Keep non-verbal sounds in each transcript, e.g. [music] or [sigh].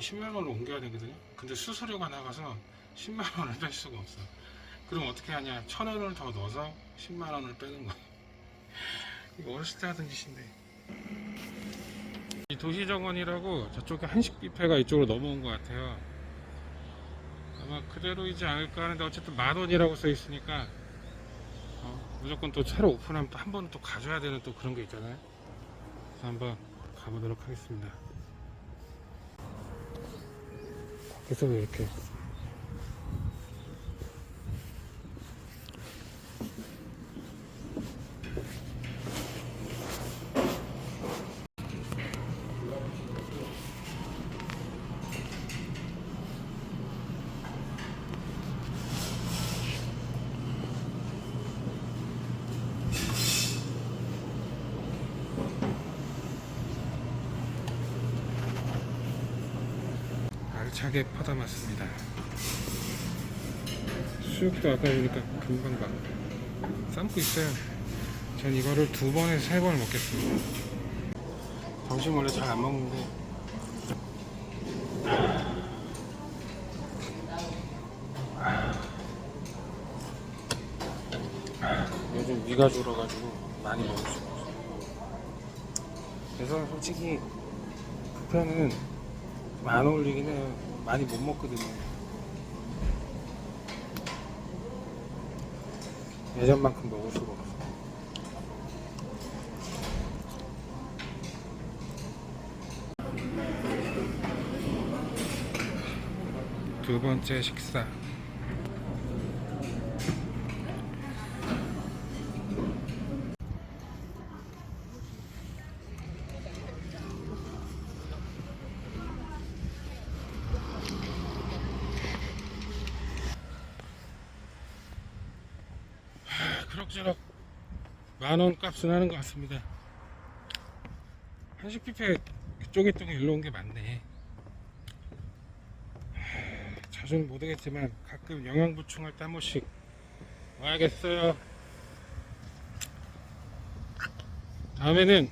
지금 10만 원을 옮겨야 되거든요. 근데 수수료가 나가서 10만 원을 뺄 수가 없어. 그럼 어떻게 하냐? 천 원을 더 넣어서 10만 원을 빼는 거야. [laughs] 이거 어렸을 때 하던 짓인데. 이 도시정원이라고 저쪽에 한식 뷔페가 이쪽으로 넘어온 것 같아요. 아마 그대로이지 않을까 하는데 어쨌든 만 원이라고 써 있으니까 어, 무조건 또 새로 오픈하면 또 한번또 가져야 되는 또 그런 게 있잖아요. 그래서 한번 가보도록 하겠습니다. 밖에서 이렇게 알차게 퍼담았습니다. 수육도 아까 보니까 금방 봐. 삶고 있어요. 전 이거를 두 번에서 세 번을 먹겠습니다. 점심 원래 잘 안 먹는데 요즘 위가 줄어가지고 많이 먹을 수가 없어요. 그래서 솔직히 뷔페는 좀안 어울리긴 해요. 많이 못 먹거든요. 예전만큼 먹을 수가 없어. 두 번째 식사. 그럭저럭 만원 값은 하는 것 같습니다. 한식 뷔페 그쪽에 쪽에 일로 온 게. 하, 자주는 못 오겠지만 가끔 영양 보충할 때 한 번씩 와야겠어요. 다음에는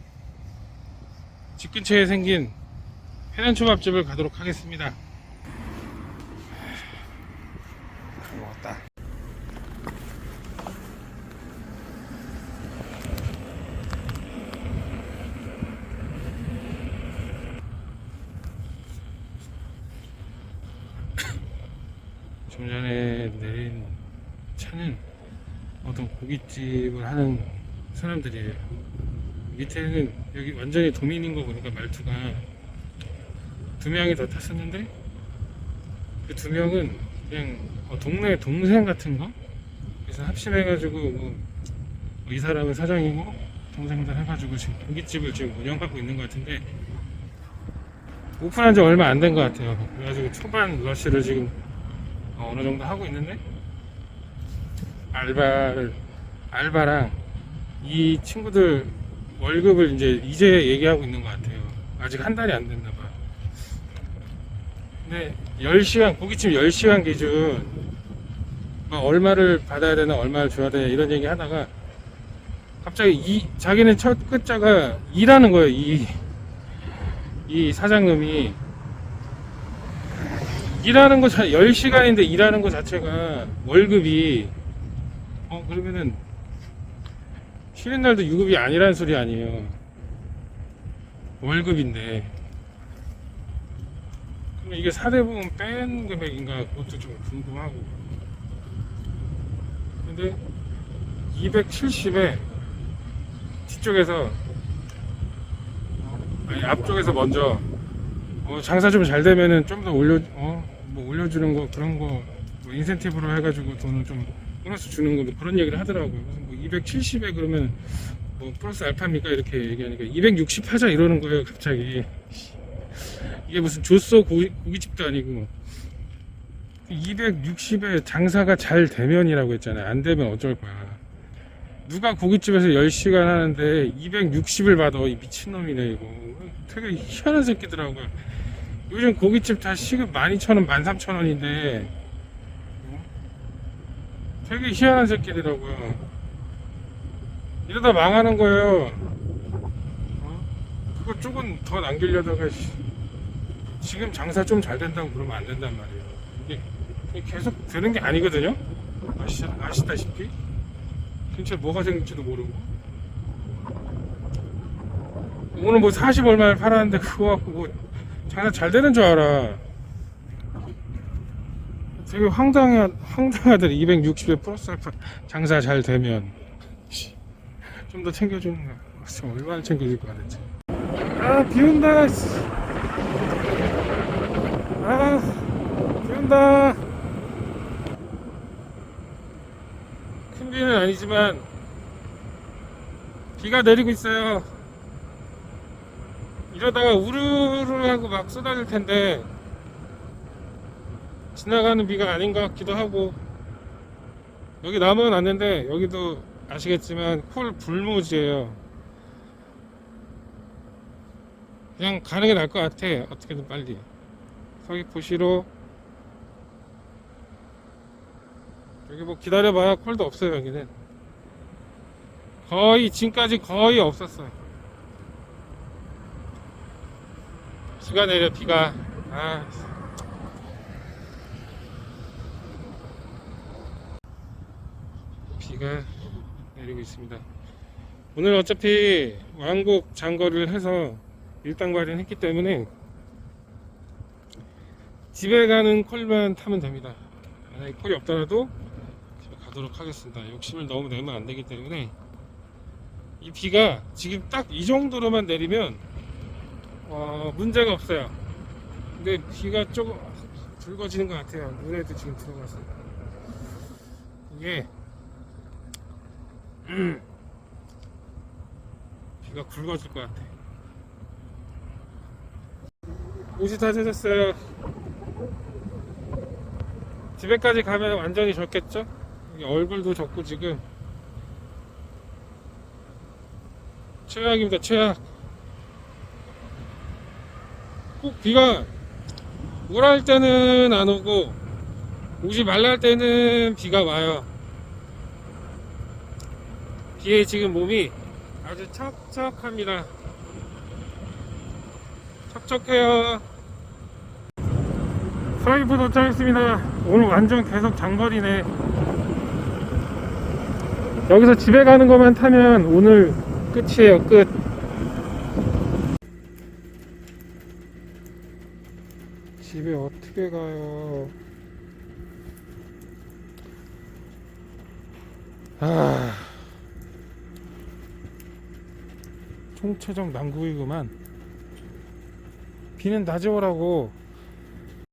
집 근처에 생긴 해난초밥집을 가도록 하겠습니다. 하, 먹었다. 좀 전에 내린 차는 어떤 고깃집을 하는 사람들이에요. 밑에는 여기 완전히 도민인 거 보니까 말투가 두 명이 더 탔었는데 그 두 명은 그냥 어, 동네 동생 같은 거 그래서 합심해가지고 뭐, 이 사람은 사장이고 동생들 해가지고 지금 고깃집을 지금 운영하고 있는 것 같은데 오픈한 지 얼마 안 된 것 같아요. 그래가지고 초반 러시를 지금 어, 어느 정도 하고 있는데 알바를 알바랑 이 친구들 월급을 이제 이제 얘기하고 있는 것 같아요. 아직 한 달이 안 됐나 봐. 근데 10시간 고깃집 10시간 기준 뭐 얼마를 받아야 되나 얼마를 줘야 되냐 이런 얘기 하다가 갑자기 이 자기는 첫 끝자가 일하는 거예요. 이, 이 사장님이 일하는 거, 자, 10시간인데 일하는 거 자체가 월급이, 어, 그러면은, 쉬는 날도 유급이 아니라는 소리 아니에요. 월급인데. 그럼 이게 사대보험 뺀 금액인가 그것도 좀 궁금하고. 근데, 270에 뒤쪽에서, 어, 아니, 앞쪽에서 먼저, 어, 장사 좀 잘 되면은 좀 더 올려, 어, 뭐 올려주는 거, 그런 거, 뭐 인센티브로 해가지고 돈을 좀 보너스 주는 거, 뭐 그런 얘기를 하더라고요. 그래서 뭐 270에 그러면 뭐 플러스 알파입니까? 이렇게 얘기하니까 260 하자 이러는 거예요, 갑자기. 이게 무슨 조쏘 고기, 고깃집도 아니고. 260에 장사가 잘 되면이라고 했잖아요. 안 되면 어쩔 거야. 누가 고깃집에서 10시간 하는데 260을 받아. 이 미친놈이네, 이거. 되게 희한한 새끼더라고요. 요즘 고깃집 다 시급 12,000원, 13,000원인데 되게 희한한 새끼더라고요. 이러다 망하는 거예요. 어? 그거 조금 더 남기려다가 씨, 지금 장사 좀 잘 된다고 그러면 안 된단 말이에요. 이게 계속 되는 게 아니거든요. 아시, 아시다시피 근처에 뭐가 생길지도 모르고 오늘 뭐 40 얼마를 팔았는데 그거 갖고 뭐 장사 잘 되는 줄 알아. 되게 황당해 황당하더래 260에 플러스 알파 장사 잘 되면 좀 더 챙겨주는 거야. 진짜 얼마나 챙겨줄 거야 대체. 아 비온다. 씨. 아 비온다. 큰 비는 아니지만 비가 내리고 있어요. 이러다가 우르르 하고 막 쏟아질 텐데 지나가는 비가 아닌 것 같기도 하고 여기 나무는 왔는데 여기도 아시겠지만 콜 불모지예요. 그냥 가는 게 나을 것 같아. 어떻게든 빨리. 서귀포시로 여기 뭐 기다려봐야 콜도 없어요 여기는. 거의 지금까지 거의 없었어요. 비가 내려 비가. 아. 비가 내리고 있습니다. 오늘 어차피 왕복 장거리를 해서 일당 발행했기 때문에 집에 가는 콜만 타면 됩니다. 만약에 콜이 없더라도 집에 가도록 하겠습니다. 욕심을 너무 내면 안 되기 때문에 이 비가 지금 딱 이 정도로만 내리면 어, 문제가 없어요. 근데 비가 조금 붉어지는 것 같아요. 눈에도 지금 들어가서 이게 음, [clears throat] 비가 굵어질 것 같아. 옷이 다 젖었어요. 집에까지 가면 완전히 젖겠죠? 얼굴도 젖고 지금 최악입니다. 최악. 꼭 비가 오라 할 때는 안 오고 오지 말라 할 때는 비가 와요. 비에 지금 몸이 아주 척척합니다. 척척해요. 서귀포 도착했습니다. 오늘 완전 계속 장거리네. 여기서 집에 가는 것만 타면 오늘 끝이에요. 끝. 집에 어떻게 가요? 아. 총체적 난국이구만. 비는 낮에 오라고